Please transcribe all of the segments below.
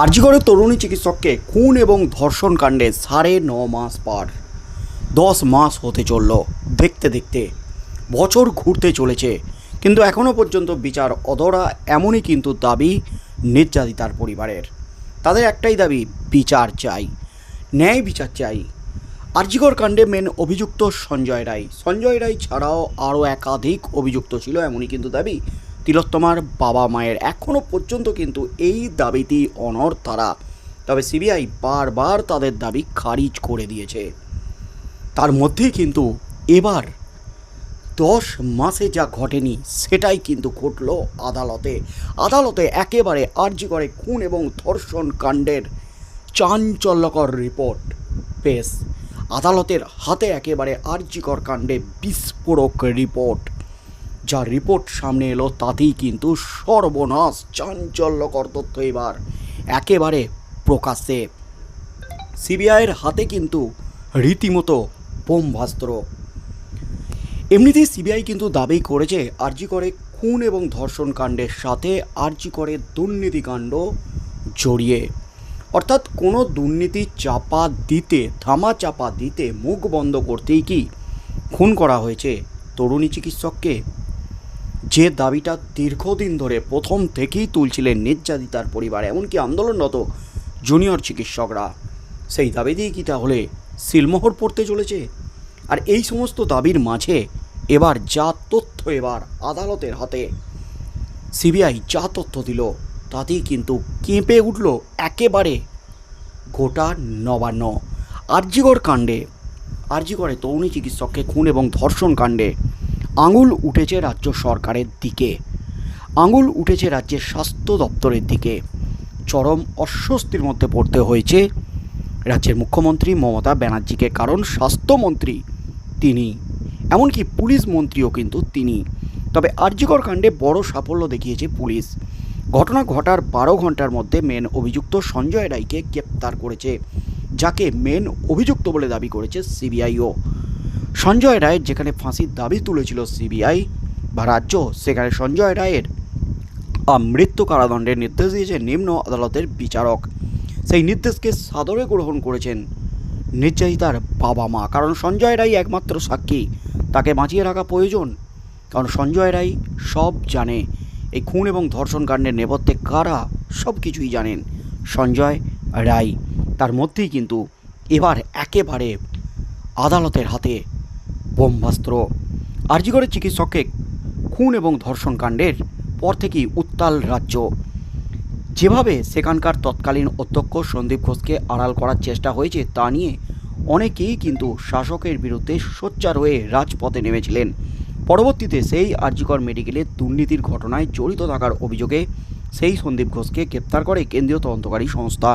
আরজিগড়ে তরুণী চিকিৎসককে খুন এবং ধর্ষণ কাণ্ডে সাড়ে ন মাস পার। দশ মাস হতে চলল। দেখতে দেখতে বছর ঘুরতে চলেছে, কিন্তু এখনও পর্যন্ত বিচার অধরা এমনই কিন্তু দাবি নির্যাতিতার পরিবারের। তাদের একটাই দাবি, বিচার চাই। ন্যায় বিচার চাই। আরজিগড় কাণ্ডে মেন অভিযুক্ত সঞ্জয় রায়। সঞ্জয় রায় ছাড়াও আরও একাধিক অভিযুক্ত ছিল, এমনই কিন্তু দাবি তিলোত্তমার বাবা মায়ের এখনও পর্যন্ত কিন্তু এই দাবিটি অনর তারা। তবে সিবিআই বারবার তাদের দাবি খারিজ করে দিয়েছে। তার মধ্যেই কিন্তু এবার দশ মাসে যা ঘটেনি সেটাই কিন্তু ঘটল আদালতে। আদালতে একেবারে আর্জি করে খুন এবং ধর্ষণ কাণ্ডের চাঞ্চল্যকর রিপোর্ট পেশ। আদালতের হাতে একেবারে আর্জিকর কাণ্ডে বিস্ফোরক রিপোর্ট। যা রিপোর্ট সামনে এলো তাতেই কিন্তু সর্বনাশ, চাঞ্চল্যকর তথ্য এবার। একেবারে প্রকাশ্যে। সিবিআইয়ের হাতে কিন্তু রীতিমতো বোমভাস্ত্র এমনিতেই সিবিআই কিন্তু দাবি করেছে, আরজি করে খুন এবং ধর্ষণ কাণ্ডের সাথে আরজি করে দুর্নীতিকাণ্ড জড়িয়ে। অর্থাৎ কোনো দুর্নীতি চাপা দিতে, থামা চাপা দিতে মুখ বন্ধ করতেই কি খুন করা হয়েছে? তরুণী চিকিৎসককে যে দাবিটা দীর্ঘদিন ধরে প্রথম থেকেই তুলছিলেন নির্যাতিতার পরিবার, এমনকি আন্দোলনরত জুনিয়র চিকিৎসকরা। সেই দাবি দিয়ে কি তাহলে সিলমোহর পড়তে চলেছে? আর এই সমস্ত দাবির মাঝে এবার যা তথ্য এবার আদালতের হাতে। সিবিআই যা তথ্য দিল, তাতেই কিন্তু কেঁপে উঠল একেবারে গোটা নবান্ন। আরজিগড় কাণ্ডে, আরজিগড়ে তরুণী চিকিৎসককে খুন এবং ধর্ষণ কাণ্ডে আঙুল উঠেছে রাজ্য সরকারের দিকে। আঙুল উঠেছে রাজ্যের স্বাস্থ্য দপ্তরের দিকে। চরম অস্বস্তির মধ্যে পড়তে হয়েছে রাজ্যের মুখ্যমন্ত্রী মমতা ব্যানার্জিকে, কারণ স্বাস্থ্যমন্ত্রী তিনি, এমনকি পুলিশ মন্ত্রীও কিন্তু তিনি। তবে আরজিকর কাণ্ডে বড় সাফল্য দেখিয়েছে পুলিশ। ঘটনা ঘটার বারো ঘণ্টার মধ্যে মেন অভিযুক্ত সঞ্জয় রায়কে গ্রেপ্তার করেছে, যাকে মেন অভিযুক্ত বলে দাবি করেছে সিবিআইও। সঞ্জয় রায়ের যেখানে ফাঁসির দাবি তুলেছিল সিবিআই বা রাজ্য, সেখানে সঞ্জয় রায়ের মৃত্যু কারাদণ্ডের নির্দেশ দিয়েছে নিম্ন আদালতের বিচারক। সেই নির্দেশকে সাদরে গ্রহণ করেছেন নির্যাতিতার বাবা মা। কারণ সঞ্জয় রায় একমাত্র সাক্ষী। তাকে বাঁচিয়ে রাখা প্রয়োজন। কারণ সঞ্জয় রায় সব জানে। এই খুন এবং ধর্ষণ কাণ্ডের নেপথ্যে কারা সব কিছুই জানেন সঞ্জয় রায়। তার মধ্যেই কিন্তু এবার একেবারে আদালতের হাতে বোমবাস্ত্র আরজিগড়ের চিকিৎসককে খুন এবং ধর্ষণ কাণ্ডের পর থেকেই উত্তাল রাজ্য। যেভাবে সেখানকার তৎকালীন অধ্যক্ষ সন্দীপ ঘোষকে আড়াল করার চেষ্টা হয়েছে তা নিয়ে অনেকেই কিন্তু শাসকের বিরুদ্ধে সোচ্চার হয়ে রাজপথে নেমেছিলেন। পরবর্তীতে সেই আরজিকর মেডিকেলের দুর্নীতির ঘটনায় জড়িত থাকার অভিযোগে সেই সন্দীপ ঘোষকে গ্রেপ্তার করে কেন্দ্রীয় তদন্তকারী সংস্থা।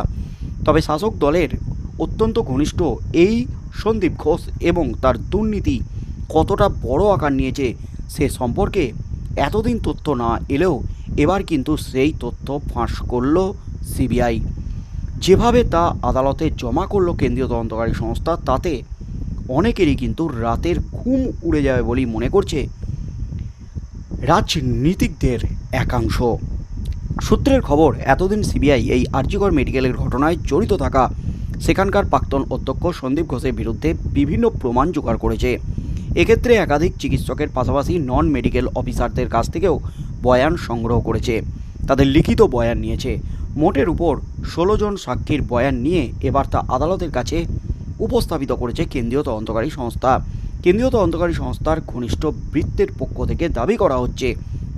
তবে শাসক দলের অত্যন্ত ঘনিষ্ঠ এই সন্দীপ ঘোষ এবং তার দুর্নীতি কতটা বড় আকার নিয়েছে সে সম্পর্কে এতদিন তথ্য না এলেও এবার কিন্তু সেই তথ্য ফাঁস করল সিবিআই। যেভাবে তা আদালতে জমা করল কেন্দ্রীয় তদন্তকারী সংস্থা, তাতে অনেকেরই কিন্তু রাতের ঘুম উড়ে যাবে বলেই মনে করছে রাজনীতিকদের একাংশ। সূত্রের খবর, এতদিন সিবিআই এই আরজিগড় মেডিকেলের ঘটনায় জড়িত থাকা সেখানকার প্রাক্তন অধ্যক্ষ সন্দীপ ঘোষের বিরুদ্ধে বিভিন্ন প্রমাণ জোগাড় করেছে। এক্ষেত্রে একাধিক চিকিৎসকের পাশাপাশি নন মেডিকেল অফিসারদের কাছ থেকেও বয়ান সংগ্রহ করেছে। তাদের লিখিত বয়ান নিয়েছে। মোটের উপর ষোলো জন সাক্ষীর বয়ান নিয়ে এবার তা আদালতের কাছে উপস্থাপিত করেছে কেন্দ্রীয় তদন্তকারী সংস্থা। কেন্দ্রীয় তদন্তকারী সংস্থার ঘনিষ্ঠ বৃত্তের পক্ষ থেকে দাবি করা হচ্ছে,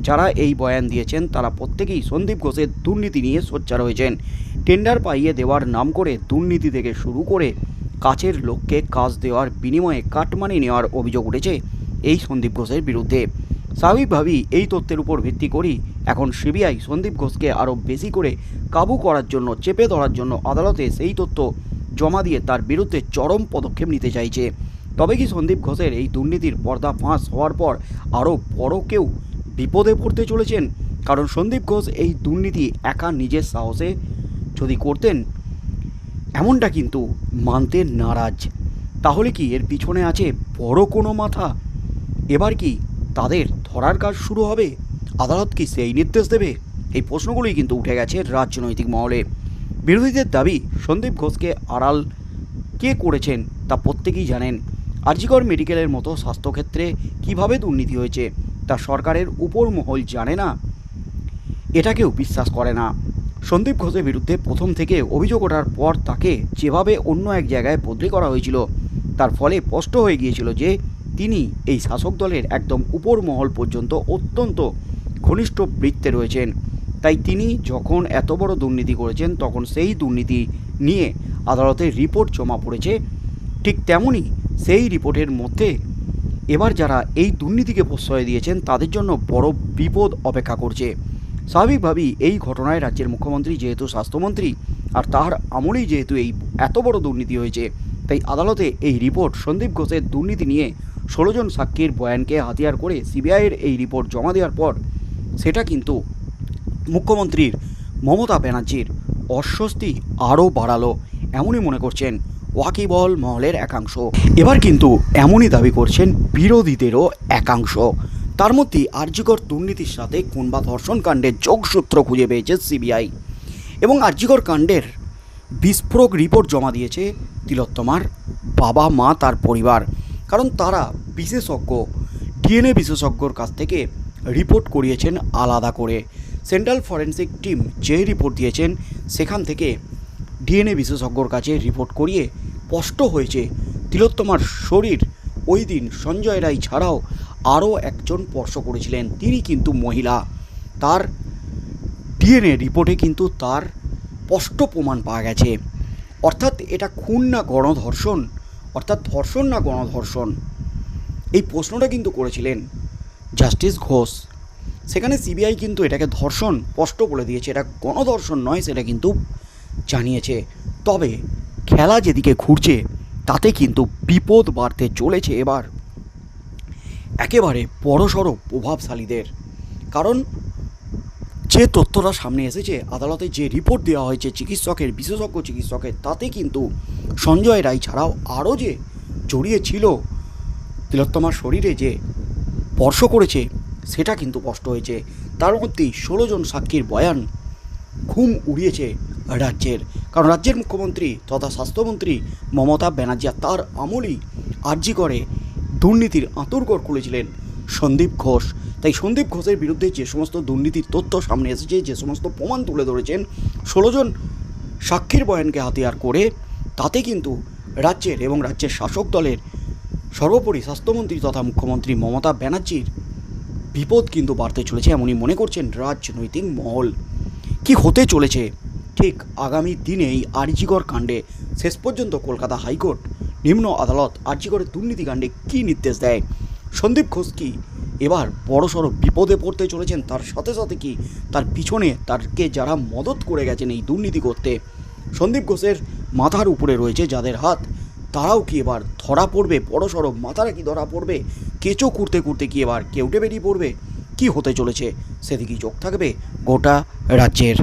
যারা এই বয়ান দিয়েছেন তারা প্রত্যেকেই সন্দীপ ঘোষের দুর্নীতি নিয়ে সোচ্চার হয়েছেন। টেন্ডার পাইয়ে দেওয়ার নাম করে দুর্নীতি থেকে শুরু করে কাছের লোককে কাজ দেওয়ার বিনিময়ে কাটমানি নেওয়ার অভিযোগ উঠেছে এই সন্দীপ ঘোষের বিরুদ্ধে। স্বাভাবিকভাবেই এই তথ্যের উপর ভিত্তি করেই এখন সিবিআই সন্দীপ ঘোষকে আরও বেশি করে কাবু করার জন্য, চেপে ধরার জন্য আদালতে সেই তথ্য জমা দিয়ে তার বিরুদ্ধে চরম পদক্ষেপ নিতে চাইছে। তবে কি সন্দীপ ঘোষের এই দুর্নীতির পর্দা ফাঁস হওয়ার পর আরও বড় কেউ বিপদে পড়তে চলেছেন? কারণ সন্দীপ ঘোষ এই দুর্নীতি একা নিজের সাহসে যদি করতেন, এমনটা কিন্তু মানতে নারাজ। তাহলে কি এর পিছনে আছে বড় কোনো মাথা? এবার কি তাদের ধরার কাজ শুরু হবে? আদালত কি সেই নির্দেশ দেবে? এই প্রশ্নগুলোই কিন্তু উঠে গেছে রাজনৈতিক মহলে। বিরোধীদের দাবি, সন্দীপ ঘোষকে আড়াল কে করেছেন তা প্রত্যেকেই জানেন। আরজিকর মেডিকেলের মতো স্বাস্থ্যক্ষেত্রে কীভাবে দুর্নীতি হয়েছে তা সরকারের উপর মহল জানে না। এটাকেও বিশ্বাস করে না। সন্দীপ ঘোষের বিরুদ্ধে প্রথম থেকে অভিযোগ ওঠার পর তাকে যেভাবে অন্য এক জায়গায় বদলি করা হয়েছিল, তার ফলে স্পষ্ট হয়ে গিয়েছিল যে তিনি এই শাসক দলের একদম উপর মহল পর্যন্ত অত্যন্ত ঘনিষ্ঠ বৃত্তে রয়েছেন। তাই তিনি যখন এত বড় দুর্নীতি করেছেন, তখন সেই দুর্নীতি নিয়ে আদালতে রিপোর্ট জমা পড়েছে। ঠিক তেমনই সেই রিপোর্টের মধ্যে এবার যারা এই দুর্নীতিকে প্রশ্রয় দিয়েছেন, তাদের জন্য বড় বিপদ অপেক্ষা করছে। স্বাভাবিকভাবেই এই ঘটনায় রাজ্যের মুখ্যমন্ত্রী যেহেতু স্বাস্থ্যমন্ত্রী আর তার আমলেই যেহেতু এই এত বড় দুর্নীতি হয়েছে, তাই আদালতে এই রিপোর্ট সন্দীপ ঘোষের দুর্নীতি নিয়ে ষোলো জন সাক্ষীর বয়ানকে হাতিয়ার করে সিবিআইয়ের এই রিপোর্ট জমা দেওয়ার পর সেটা কিন্তু মুখ্যমন্ত্রীর মমতা ব্যানার্জির অস্বস্তি আরও বাড়ালো, এমনই মনে করছেন ওয়াকিবহল মহলের একাংশ। এবার কিন্তু এমনই দাবি করছেন বিরোধীদেরও একাংশ। তার মধ্যে আর্যিকর দুর্নীতির সাথে খুন বা ধর্ষণ কাণ্ডের যোগসূত্র খুঁজে পেয়েছে সিবিআই। এবং আর্যিকর কাণ্ডের বিস্ফোরক রিপোর্ট জমা দিয়েছে তিলোত্তমার বাবা, মা, তার পরিবার। কারণ তারা বিশেষজ্ঞ, ডিএনএ বিশেষজ্ঞর কাছ থেকে রিপোর্ট করিয়েছেন আলাদা করে। সেন্ট্রাল ফরেন্সিক টিম যে রিপোর্ট দিয়েছেন, সেখান থেকে ডিএনএ বিশেষজ্ঞর কাছে রিপোর্ট করিয়ে স্পষ্ট হয়েছে তিলোত্তমার শরীর ওই দিন সঞ্জয় রায় ছাড়াও আরও একজন স্পর্শ করেছিলেন। তিনি কিন্তু মহিলা। তার ডিএনএ রিপোর্টে কিন্তু তার স্পষ্ট প্রমাণ পাওয়া গেছে। অর্থাৎ এটা খুন না গণধর্ষণ? অর্থাৎ ধর্ষণ না গণধর্ষণ? এই প্রশ্নটা কিন্তু করেছিলেন জাস্টিস ঘোষ। সেখানে সিবিআই কিন্তু এটাকে ধর্ষণ স্পষ্ট বলে দিয়েছে। এটা গণধর্ষণ নয় সেটা কিন্তু জানিয়েছে। তবে খেলা যেদিকে ঘুরছে, তাতে কিন্তু বিপদ বাড়তে চলেছে এবার। একেবারে বড়সড় প্রভাবশালীদের। কারণ যে তথ্যটা সামনে এসেছে, আদালতে যে রিপোর্ট দেওয়া হয়েছে চিকিৎসকের, বিশেষজ্ঞ চিকিৎসকের, তাতে কিন্তু সঞ্জয় রায় ছাড়াও আরও যে জড়িয়ে ছিল তিলোত্তমার শরীরে যে স্পর্শ করেছে, সেটা কিন্তু স্পষ্ট হয়েছে। তার মধ্যেই ষোলো জন সাক্ষীর বয়ান ঘুম উড়িয়েছে রাজ্যের। কারণ রাজ্যের মুখ্যমন্ত্রী তথা স্বাস্থ্যমন্ত্রী মমতা ব্যানার্জি তার আমলই আর্জি করে দুর্নীতির আঁতুরঘর খুলেছিলেন সন্দীপ ঘোষ। তাই সন্দীপ ঘোষের বিরুদ্ধে যে সমস্ত দুর্নীতির তথ্য সামনে এসেছে, যে সমস্ত প্রমাণ তুলে ধরেছেন, ষোলো জন সাক্ষীর বয়ানকে হাতিয়ার করে, তাতে কিন্তু রাজ্যের এবং রাজ্যের শাসক দলের সর্বোপরি স্বাস্থ্যমন্ত্রী তথা মুখ্যমন্ত্রী মমতা ব্যানার্জির বিপদ কিন্তু বাড়তে চলেছে এমনই মনে করছেন রাজনৈতিক মহল। কি হতে চলেছে? ঠিক আগামী দিনেই আরজিগর কাণ্ডে শেষ পর্যন্ত কলকাতা হাইকোর্ট নিম্ন আদালত আরজিগরের দুর্নীতি কাণ্ডে কী নির্দেশ দেয়? সন্দীপ ঘোষ কি এবার বড়সড় বিপদে পড়তে চলেছেন তার সাথে সাথে কি তার পিছনে তারকে যারা মদত করে গেছেন এই দুর্নীতি করতে? সন্দীপ ঘোষের মাথার উপরে রয়েছে যাদের হাত, তারাও কি এবার ধরা পড়বে? বড়সড় মাথারা কি ধরা পড়বে? কেঁচো কুড়তে কুড়তে কি এবার কেউটে বেরিয়ে পড়বে? কি হতে চলেছে? সেদিকেই চোখ থাকবে গোটা রাজ্যের।